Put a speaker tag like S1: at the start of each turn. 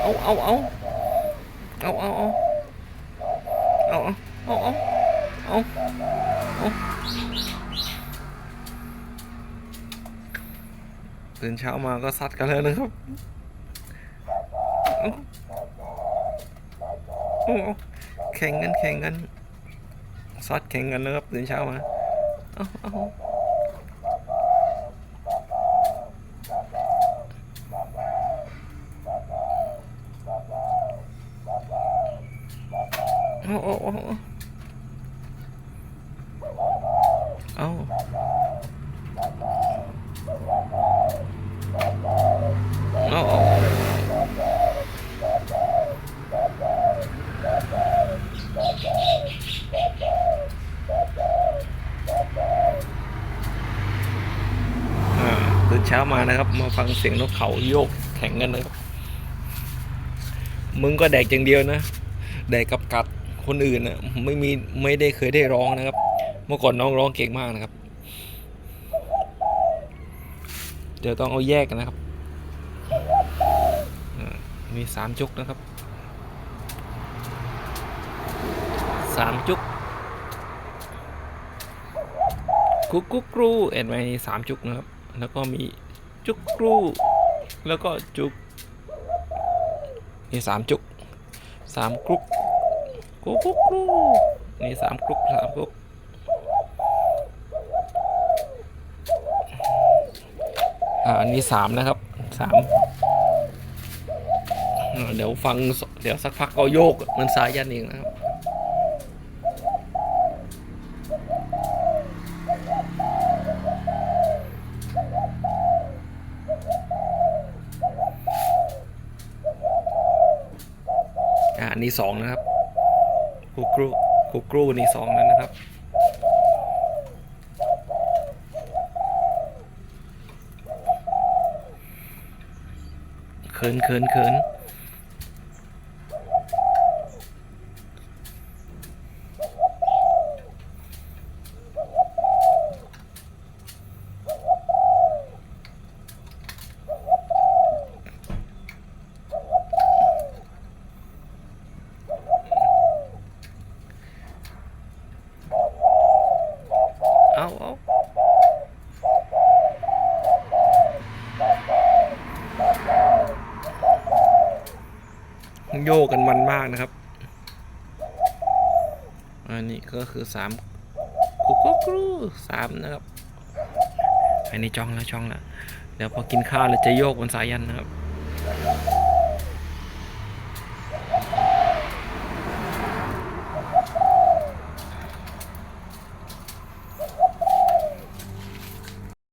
S1: เอาเอาเอาเอาเอาเอาเอาเอาเอาเอาเอาตื่นเช้ามาก็ซัดกันแล้วนะครับแข่งกันแข่งกันซัดแข่งกันนะครับตื่นเช้ามาเอาเอา เอาเอาเอาเอาเอาเอาเอาอ่าตื่นเช้ามานะครับ มาฟังเสียงนกเขาโยกแข่งกันนะครับมึงก็แดกอย่างเดียวนะ แดกกับกัด คนอื่นนะไม่มีไม่ได้เคยได้ร้องนะครับ เมื่อก่อนน้องร้องเก่งมากนะครับ เดี๋ยวต้องเอาแยกกันนะครับมีสามจุกนะครับสามจุกกุ๊กกุ๊กกรูเอ็นไว้สามจุกนะครับ แล้วก็มีจุกกรูแล้วก็จุกมีสามจุกสามกรุ๊ก กุ๊กกุ๊กกรูนี่สามกรุ๊กสามกรุ๊กอ่าอันนี้สามนะครับสามเดี๋ยวฟังเดี๋ยวสักพักก็โยกเหมันสายยันเองนะครับอันนี้สองนะครับ กูกรูกูกรูนี่สองแล้วนะครับ เขินเขินเขิน โยกกันมันมากนะครับ อันนี้ก็คือสามกุ๊กกรูสามนะครับ อันนี้จ้องแล้วจ้องแล้วเดี๋ยวพอกินข้าวเราจะโยกบนสายันนะครับ